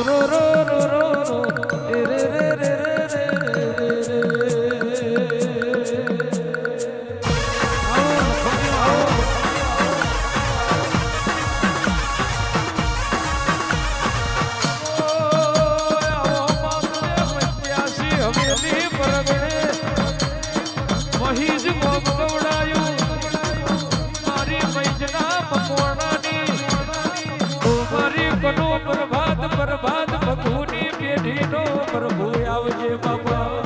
Rho rho rho આવજે બાપા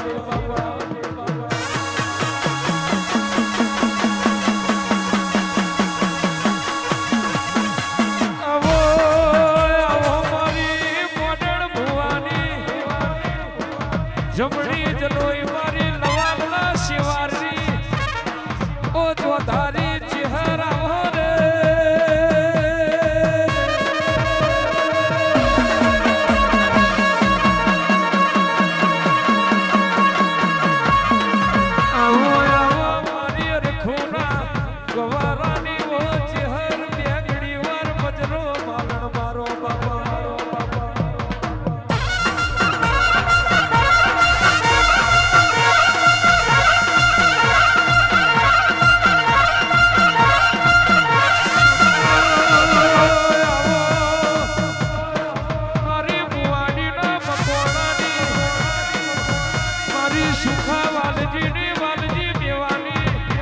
મારી સુખા વાલજીની વાલજી દેવાની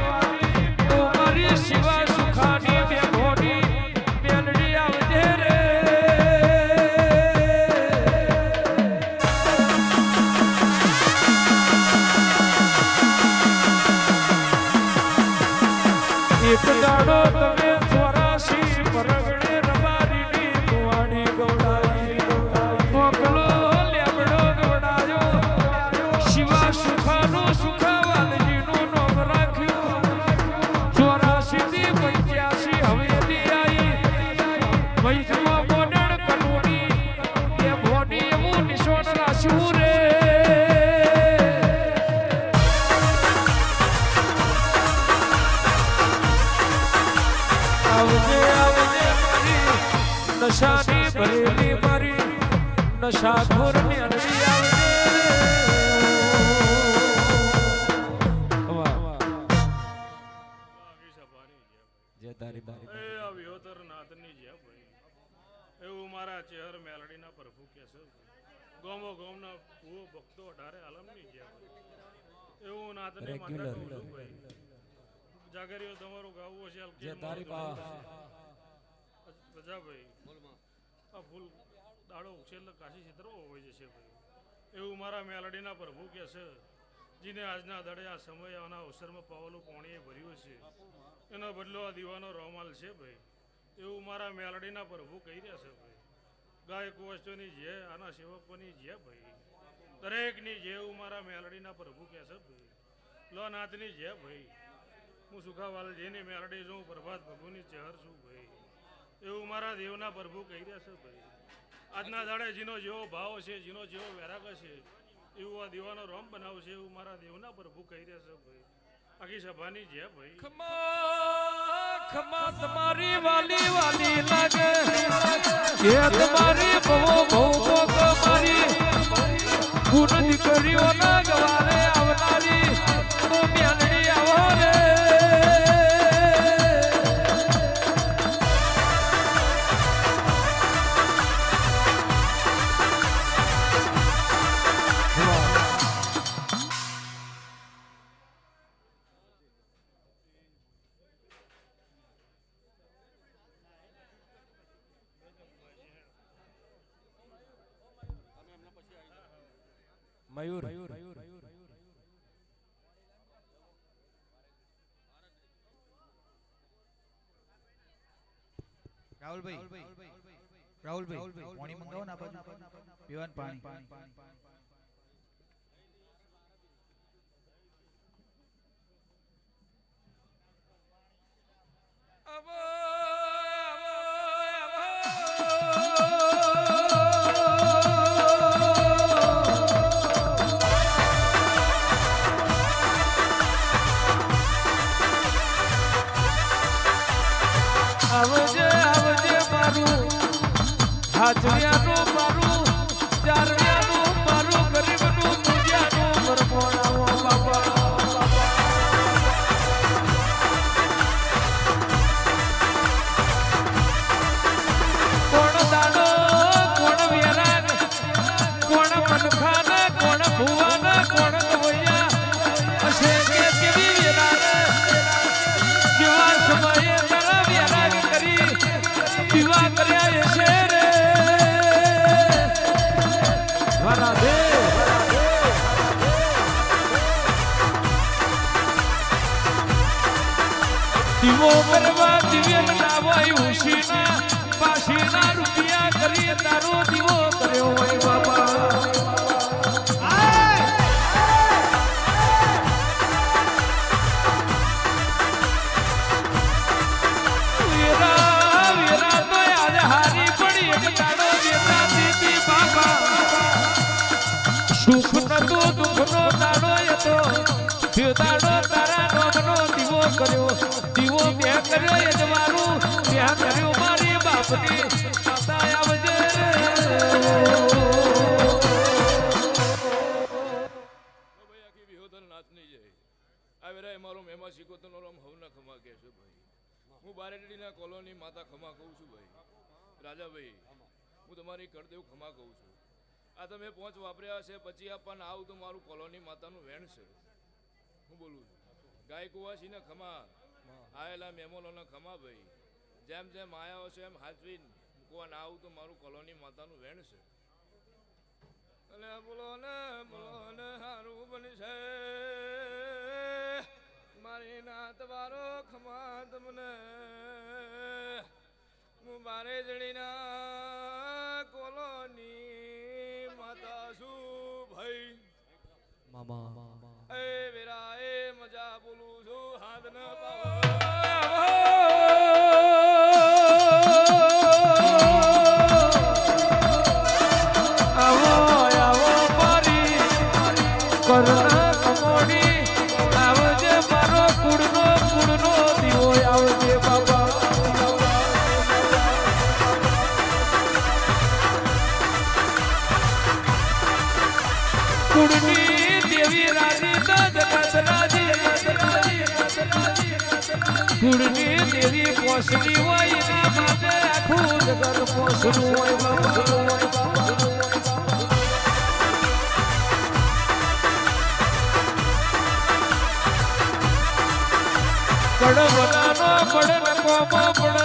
ઓ મારી શિવા સુખાની બેભોની બેલડી આવજે રે. એક દાડો નશાખોરની ને ભાઈ. એવું મારા ચહેર મેલડીના પ્રભુ કે છે. ગોમો ગોમના ભૂવો ભક્તો અઢારે આલમની ભાઈ. એવું છું ભાઈ. જાગરીઓ તમારું ગાવું હશે જય તારી મારું રજાભાઈ આ ફૂલ દાડો ઉછેલ કાશી છેતરવો હોય જશે ભાઈ એવું મારા મેલડીના પ્રભુ કહે છે, જેને આજના દડે આ સમય આના અવસરમાં પાવલું પાણીએ ભર્યું છે. એનો બદલો આ દીવાનો રોમાલ છે ભાઈ. એવું મારા મેલડીના પ્રભુ કહી રહ્યા છે ભાઈ. ગાય કુવસ્તોની જે, આના સેવકોની જે ભાઈ. દરેકની જે એવું મારા મેલડીના પ્રભુ કહે છે ભાઈ. લો નાથની જે ભાઈ. હું સુખાવાલ જેની મેલડી છું, પ્રભાત પ્રભુની ચહેર છું ભાઈ. એવું મારા દેવના પ્રભુ કહી રહ્યા છે ભાઈ. આજના દાડે જેનો જેવો ભાવ છે જેનો જેવો વેરાગ છે એવું આ દીવાનો રોમ બનાવશે એવું મારા દેવના પ્રભુ કહી રહ્યા છે ભાઈ. આખી સભાની જે ભાઈ. ખમા ખમા તમારી વાલી વાલી લાગે. કે તમારી બહુ બહુ મયુર. રાહુલભાઈ. રાહુલભાઈ પાણી મંગાવો ને આ બાજુ. પીવાનું પાણી. হাজরিয়া દીવો કરવા દિવ્ય લાવાય શીના પાશીના રૂપિયા કરી તારો દીવો કર્યો હોય બાબા કર્યો એ જ મારું કર્યો મારી બાપની આવજે આ મારો કોલોની માતા ખમા કહું છું ભાઈ રાજાભાઈ હું તમારી કરદેવ ખમા કહું છું આ તમે પહોંચ વાપર્યા છે પછી આપવાના આવું તો મારું કોલોની માતાનું વેણ છે હું બોલું છું. ગાય કુવાસીને ખમા. આયેલા મહેમાનોને ખમા ભાઈ. જેમ જેમ આવ્યા હશે એમ હાજવી મૂકવાના આવું તો મારું કોલોની માતાનું વેણ છે. અને બોલો ને બોલો ને હારું બનશે. મારી નાત વારો ખમા તમને. હું બારે જણીના કોલોની માતા છું ભાઈ. એ વેરા એ મજા બોલું કુળનો દીવો રાજી તો જગત કુળની દેવી પોસડી હોય એના માટે આખું જગત પોસડું હોય કડવલાનો કડ નકોમો પડ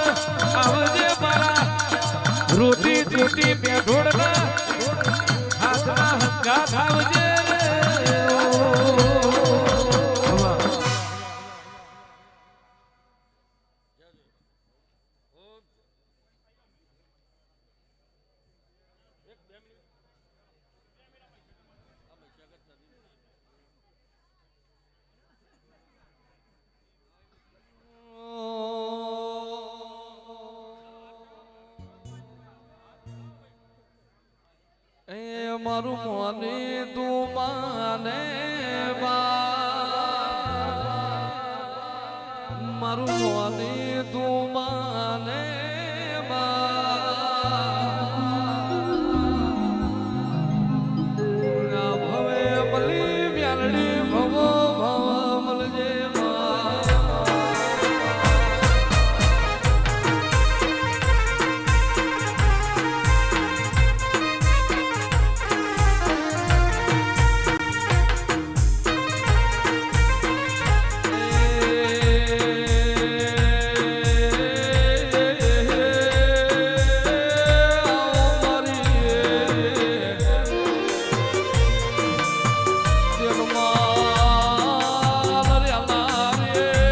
ચોટી બેઠોડના હાથના હંગાથ આવજે. મારું મોને તું માને મારું મોને તું